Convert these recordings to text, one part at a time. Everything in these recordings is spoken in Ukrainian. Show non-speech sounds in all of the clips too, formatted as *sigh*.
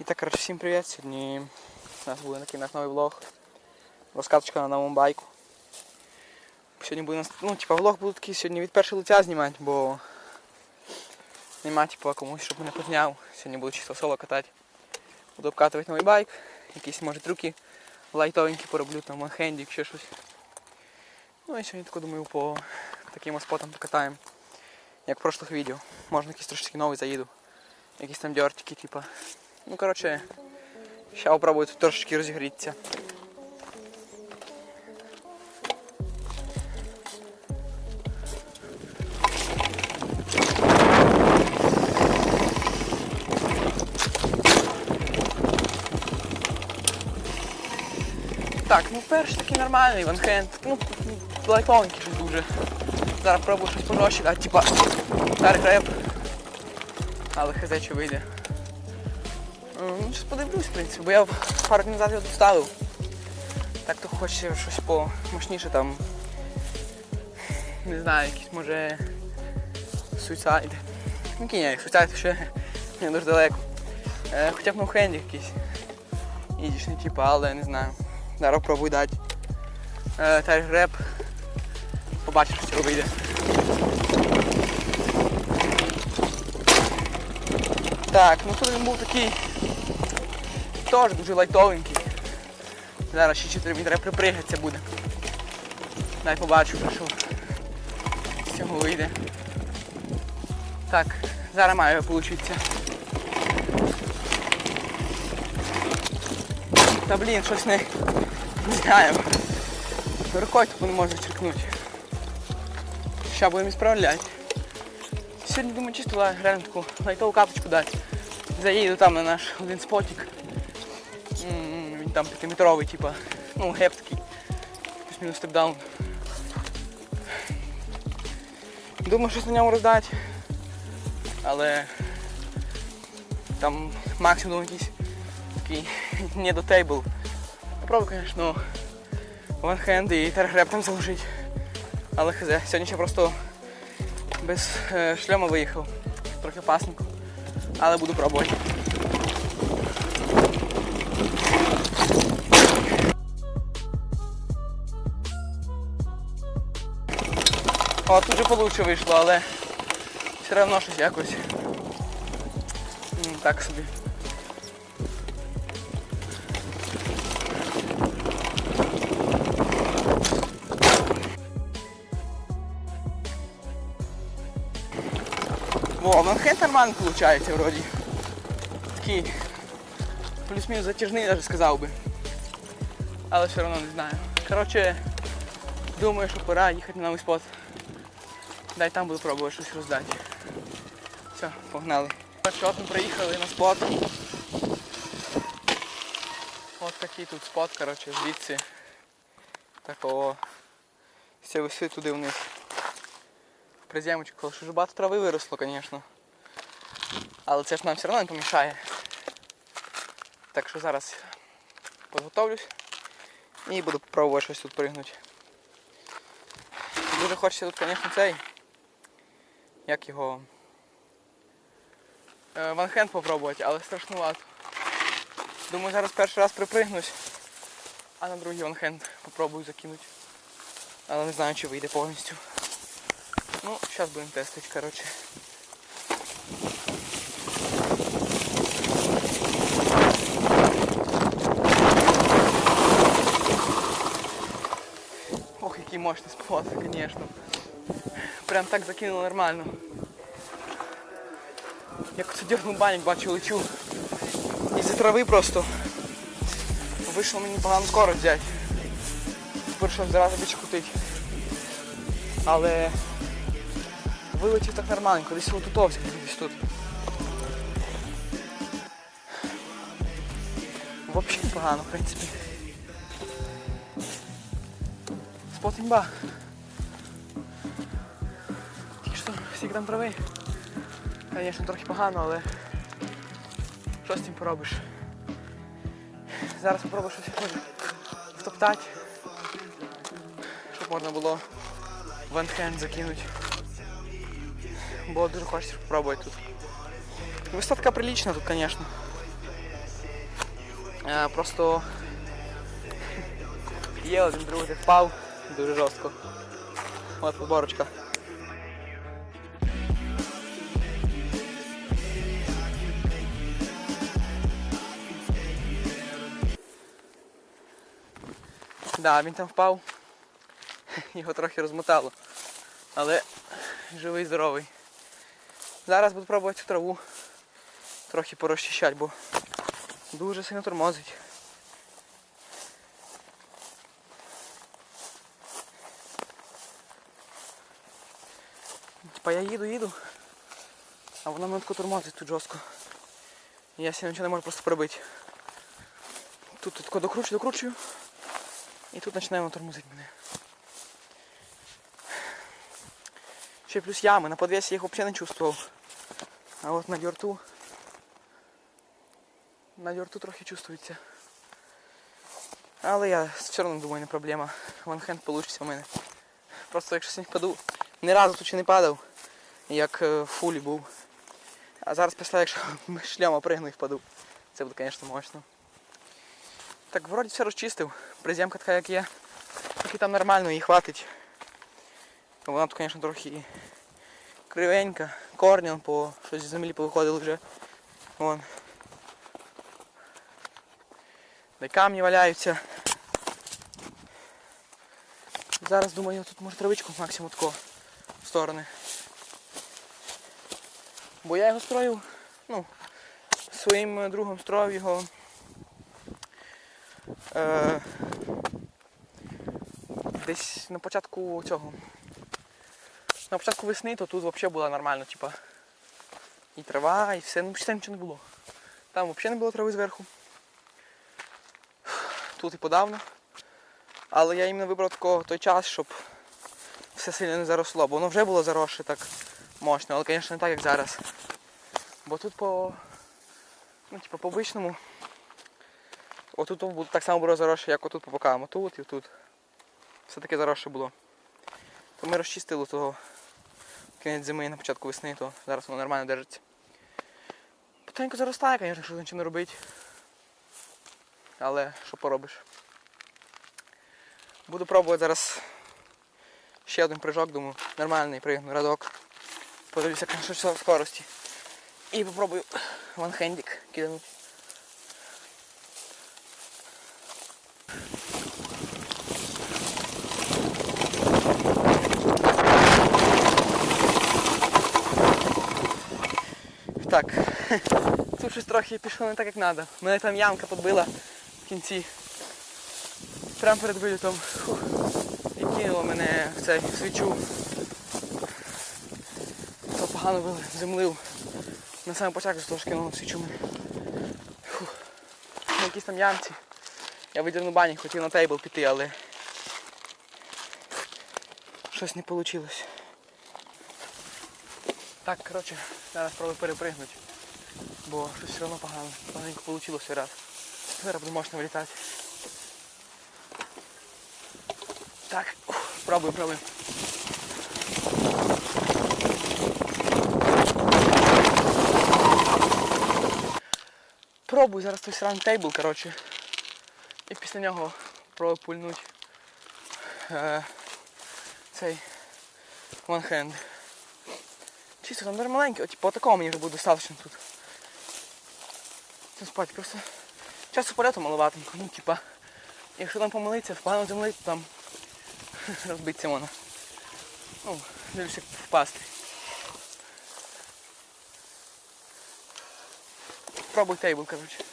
І так, коротше, всім привіт. Сьогодні у нас буде такий наш новий влог. Розкаточка на новому байку. Сьогодні буде нас, ну, типа, влог буде такий сьогодні від першого лиця знімати, бо нема типа комусь, щоб мене позняв. Сьогодні буду чисто соло катати. Буду обкатувати новий байк, якісь може трюки лайтовенькі пороблю, там ванхенді, ще щось. Ну і сьогодні тако думаю по таким спотам покатаємо. Як в прошлих відео. Можна якийсь трошки новий заїду. Якісь там дьортики, типа. Ну коротше, ще попробую тут трошечки розігрітися. Так, ну перший такий нормальний ванхенд. Ну, лайтовенький щось дуже. Зараз пробую щось пожорстче, а типа Тарик реп. Але хз що вийде. Ну, щось подивлюсь, в принципі, бо я пару днів назад його доставив. Так то хочеться щось помощніше там. Не знаю, якийсь може суйсайд. Ну ні, суйсайд ще не дуже далеко. Е, хоча б на хенді якийсь. Ідішний типу, але не знаю. Зараз пробуй дати. Е, Тарик реп. Побачиш, що вийде. Так, ну тут він був такий теж дуже лайтовенький. Зараз ще 4 мені треба припригатися буде. Дай побачу, що з цього вийде. Так, зараз має получитися. Та блін, щось не, не знаю. Рукою тупо не можу черкнути. Ща будемо справляти. Сьогодні думаю чисто реально таку лайтову капочку дати. Заїду там на наш один спотик. Він там п'ятиметровий, типа, ну геп такий. Плюс-мінус степдаун. Думаю, щось на ньому роздати. Але там максимум якийсь такий *laughs* не до тейбл. Попробую, звісно, ванхенд і тергреб там заложити. Але хз, сьогодні ще просто без е, шльома виїхав. Трохи пасненько. Але буду пробувати. О, тут же получше вийшло, але все одно щось якось. Так собі. Во, манхет виходить вроді. Такий плюс-мінус затяжний, навіть сказав би. Але все одно не знаю. Коротше, думаю, що пора їхати на новий спот. Дай там буду пробувати щось роздати. Все, погнали. Що ми приїхали на спот. От такий тут спот, коротше, звідси. Такого. З висоти туди вниз. Приземочку, що ж багато трави виросло, звісно. Але це ж нам все одно не помішає. Так що зараз підготовлюсь і буду пробувати щось тут пригнути. Дуже хочеться тут, звісно, цей. Як його. Е, Ванхенд попробувати, але страшнувато. Думаю, зараз перший раз припригнусь, а на другий ванхенд попробую закинути. Але не знаю, чи вийде повністю. Ну, сейчас будем тестить, короче. Ох, який мощний спот, конечно. Прям так закинув нормально. Як це дергнув банік, бачу, лечу. Із-за трави просто. Вийшло мені погано скорость взяти. Прийшлось зразу більше крутити. Але вилетів так нормально, десь отут овсі, десь тут. Взагалі непогано, в принципі. Спот Тільки там трави. Звісно, трохи погано, але що з цим поробиш? Зараз спробую щось втоптати, щоб можна було ванхенд закинути. Бо дуже хочеться спробувати тут. Висота така прилична тут, звісно. Е, просто є один друг, де впав дуже жорстко. От подборочка. Да, він там впав. Його трохи розмотало. Але живий, здоровий. Зараз буду пробувати цю траву трохи порозчищати, бо дуже сильно тормозить. Типа я їду, їду, а вона мене тормозить тут жорстко. Я сьогодні нічого не можу просто пробити. Тут, тут докручую, докручую. І тут починає воно тормозити мене. Ще плюс ями, на подвесі їх взагалі не чувствував. А от на дюрту. На дюрту трохи чувствується. Але я все одно думаю, не проблема. Ванхенд вийде у мене. Просто якщо сьогодні паду, ні разу тут ще не падав, як е, в фулі був. А зараз після, якщо *laughs* шльома пригну і впаду. Це буде, звісно, мощно. Так, вроді все розчистив. Приземка така як є. Трохи там нормально їй хватить. Вона тут, звісно, трохи кривенька, корні по щось з землі повиходили вже. Вон. Де камні валяються. Зараз думаю, тут може травичку максимум тако в сторони. Бо я його строїв, ну, своїм другом строїв його. Е, десь на початку цього. На початку весни, то тут взагалі було нормально, типа. І трава, і все, ну ще нічого не було. Там взагалі не було трави зверху. Тут і подавно. Але я іменно вибрав такого той час, щоб все сильно не заросло, бо воно вже було заросше так мощно, але, звісно, не так, як зараз. Бо тут по. Ну, типу, по обичному. Отут так само було заросше, як отут по бокам. Отут і тут. Все таке заросше було. То ми розчистили того кінець зими на початку весни, то зараз воно нормально держиться. Потенько заростає, звісно, якщо нічого не робити. Але що поробиш? Буду пробувати зараз ще один прыжок, думаю, нормальний пригну, радок. Подивлюся, що в скорості. І попробую ванхендік киданути. Так, *laughs* тут щось трохи пішло не так, як треба. Мене там ямка підбила в кінці. Прямо перед вилітом. Фух. І кинуло мене в цей в свічу. То погано землив. На самому початку ж кинуло в свічу мене. Фух. На якійсь там ямці. Я видірну бані, хотів на тейбл піти, але щось не вийшло. Так, коротше, зараз спробую перепригнути. Бо щось все одно погано. Поганенько вийшло раз. Зараз буде можна вилітати. Так, ух, пробую, пробую. Зараз той сраний тейбл, коротше. І після нього пробую пульнути е, цей one Чисто там маленький, от, типу, такого мені вже буде достатньо тут. Це спать просто. Часу польоту маловатенько, ну типа. Якщо там помилиться, впану землі, то там *laughs* розбиться вона. Ну, дивлюсь, впасти. Пробуй тейбл, коротше.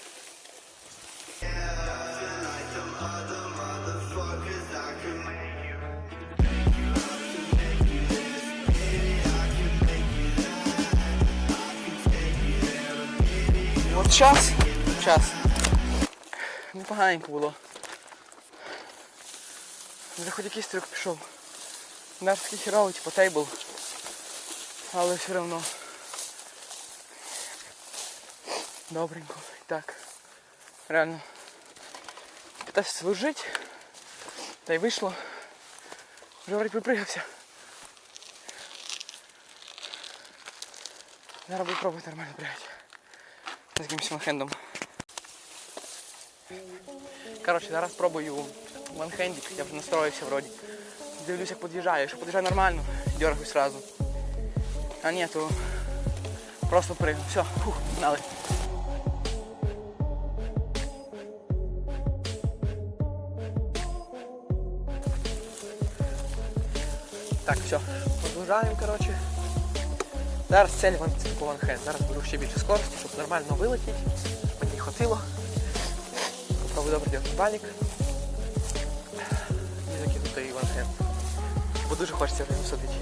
Час, час. Непоганенько було. Вже хоч якийсь трюк пішов. Наш такий херовий, типу тейбл. Але все одно. Добренько. І так. Реально. Питався служити. Та й вийшло. Вже вроді припригався. Зараз буду пробувати нормально пригати. З якимось хендом. Коротше, зараз пробую ванхендік, я вже настроївся вроді. Дивлюсь, як під'їжджає. Якщо під'їжджає нормально, дергаюсь сразу. А ні, то просто пригну. Все, фух, погнали. Так, все, продовжаємо, коротше. Зараз цель по ванхенд. Зараз буду ще більше скорості, щоб нормально вилетіти, щоб мені хотіло. Попробую добре делати балік. І закинути ванхенд. Бо дуже хочеться в ньому садити.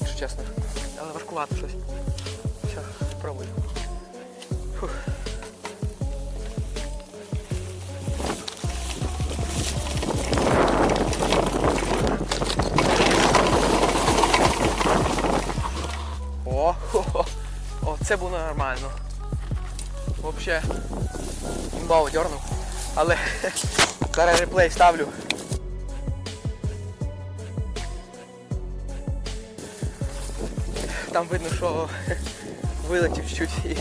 Якщо чесно. Але важкувато щось. Все, спробую. Фух. Це було нормально. Взагалі, імбаво дернув. Але *laughs* зараз реплей ставлю. Там видно, що *laughs* вилетів чуть і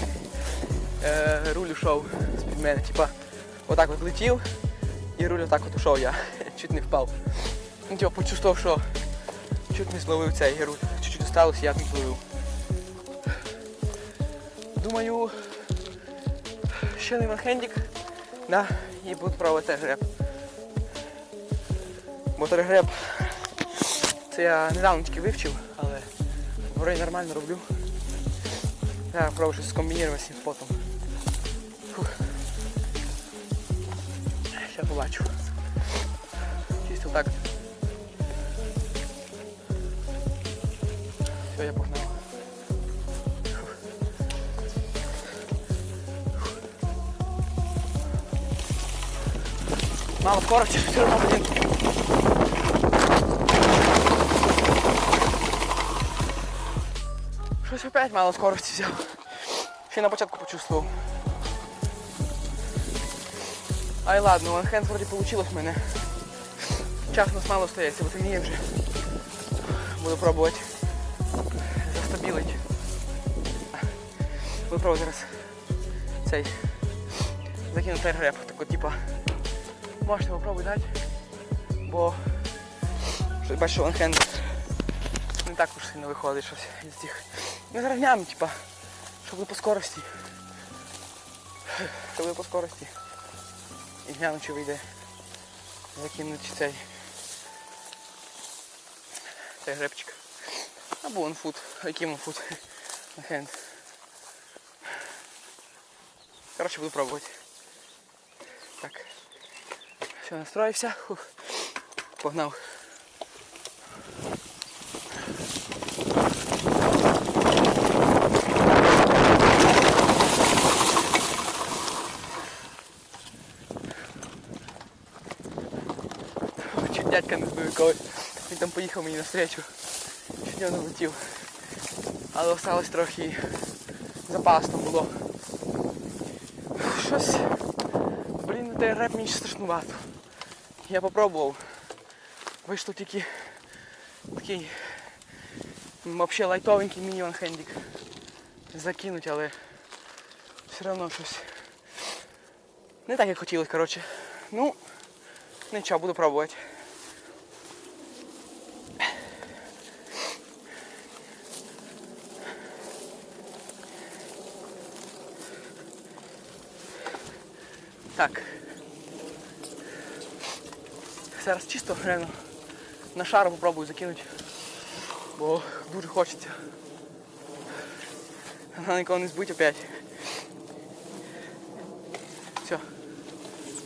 е, руль ушов з-під мене. Типа, отак от летів і руль отак от ушов я. *laughs* Чуть не впав. Ну, типа, почувствував, що чуть не зловив цей руль. Чуть-чуть осталось, я не зловив. Думаю, ще не ванхендік. Да, і буду пробувати греб. Бо греб це я недавно тільки вивчив, але вроді нормально роблю. Я пробую щось скомбінувати з потом. Ще побачу. Чисто так. Все, я погнав. Мало скорости, все равно, блин. Щось опять мало скорості взяв. Ще на початку почувствував. Ай ладно, ванхенд вроді получилось в мене. Час нас мало остається, бо темніє вже. Буду пробувати застабілити. Буду пробувати зараз цей закинути греб. Тако типа можете попробуй дати. Бо щось бачу, що ванхенд не так уж сильно виходить щось із цих. Ми гнемо, типа, щоб ви по скорості. Щоб ви по скорості. І гляну, чи вийде закинути цей цей гребчик. Або онфут. Який онфут? На хенд. Коротше, буду пробувати. Так. Все, настроївся. Погнав. Чуть дядька не збив когось. Він там поїхав мені навстречу. Чуть не летів. Але осталось трохи запасно було. Щось. Блін, той реп мені страшнувато. Я попробував. Вийшло тільки такий взагалі лайтовенький міні хендік закинуть, але все одно щось. Не так як хотілося, коротше. Ну, нічого, буду пробувати. Так. Зараз чисто реально на шару попробую закинути. Бо дуже хочеться. Вона нікого не збить опять. Все.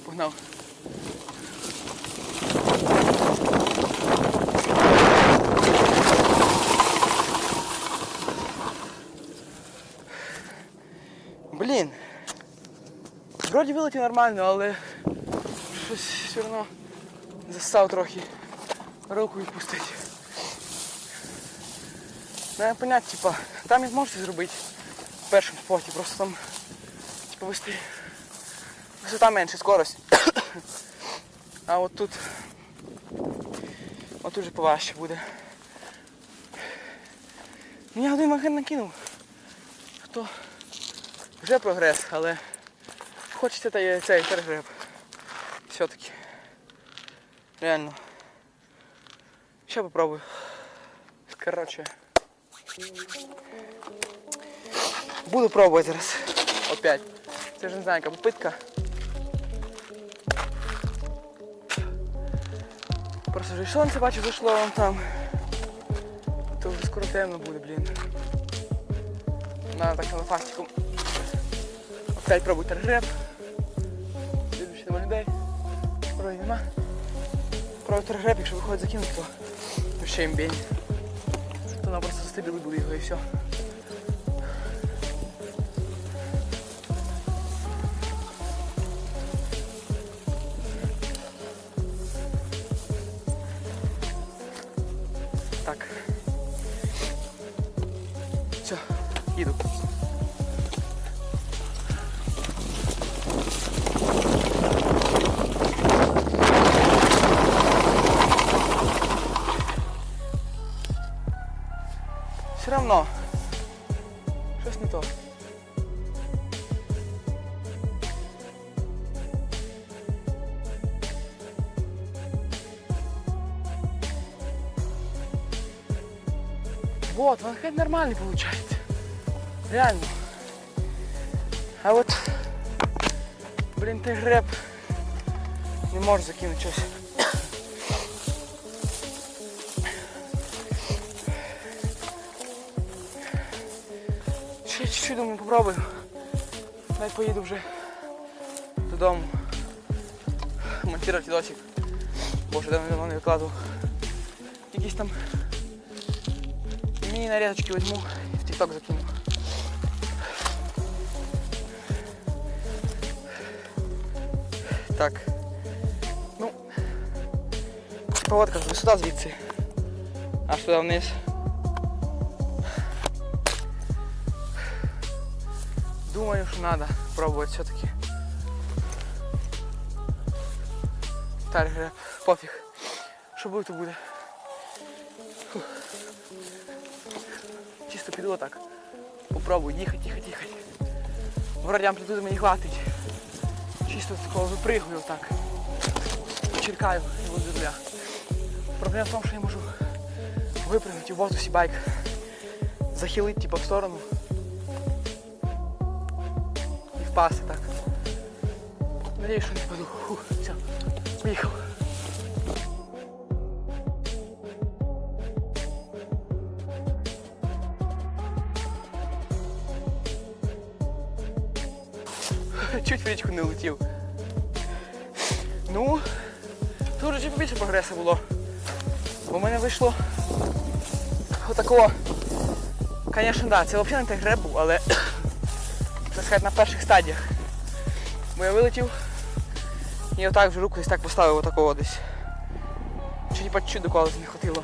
Погнав. Блін. Вроді вилетів нормально, але щось все одно застав трохи руку відпустити. Ну я понять, типа, там і зможете зробити в першому споті, просто там типа вести висота менше, скорость. А от тут от тут вже поважче буде. Ну я один маген накинув. Хто вже прогрес, але хочеться та цей перегреб. Все-таки. Реально. Ще попробую. Коротше. Буду пробувати зараз. Опять. Це ж не знаю, яка попитка. Просто вже сонце бачу зайшло вон там. То вже скоро темно буде, блін. Надо так на фастику. Опять пробуйте реп. Пробуйте реп, якщо виходить закинути, то, ще їм бень. То просто застебіли були його і все. Щось не то. Вот, он хоть нормальный получается. Реально. А вот, блин, ты греб не можешь закинуть щось. Ще чуть-чуть думаю попробую. Дай поїду вже додому. Монтувати досик. Бо вже давно не викладував. Якісь там міні-нарізочки візьму і в TikTok закину. Так. Ну. Поводка сюди звідси. Аж туди вниз. Думаю, что надо пробовать все-таки. Старый греб, пофіг. Що буде, то буде. Фух. Чисто піду отак. Попробую їхати, їхати, їхати. Вроді амплітуди мені хватить. Чисто такого випригую отак. Черкаю і буду земля. Проблема в тому, що я можу випрыгнути в воздусі байк. Захилити типу, в сторону. І впасти так. Надіюсь, що не. Фух, все, поїхав. Чуть в річку не летів. Ну, тут вже більше прогресу було. Бо в мене вийшло отакого. Звісно, так, це взагалі не греб був, але так сказати, на перших стадіях. Бо я вилетів і отак вже руку десь так поставив отакого десь. Чи типа чуть до колеса не хватило.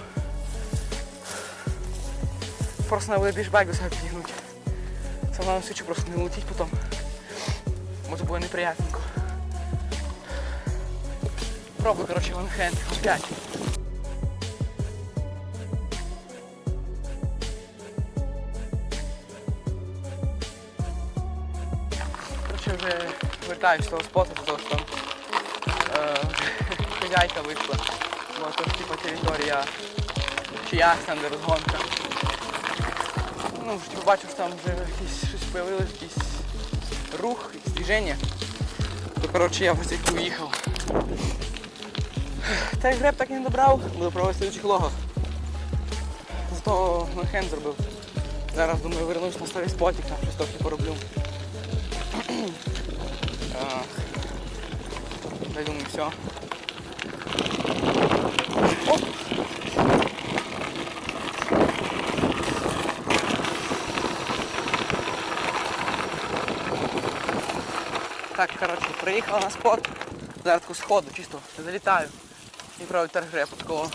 Просто треба буде більш байк до себе підігнути. Саме на свічу просто не летіть потім. Бо це буде неприятненько. Пробуй, коротше, ванхенд. Опять. Споту, до того, що там е, *laughs* хазяйка вийшла. Бо то типа територія чиясь там, де розгонка. Ну, типу, бачу, що там вже якісь щось появилось, якийсь рух, якесь движення. То коротше я ось як уїхав. Та й греб так і не добрав, буду пробувати в слідучих логах. Зато хенд зробив. Зараз думаю вернусь на старий спотик, там щось трохи пороблю. Я думаю, все. Оп! Так, коротше, приїхав на спот. Зараз таку сходу, чисто залітаю. І пробую тергрепу такого.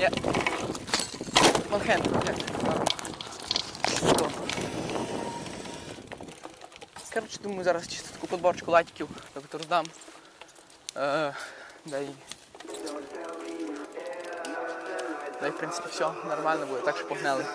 Є. Манхенд, манхенд. Що? Коротше, думаю, зараз чисто таку подборочку лайків тобто роздам. Е, да і... В принципі, все нормально буде, так що погнали.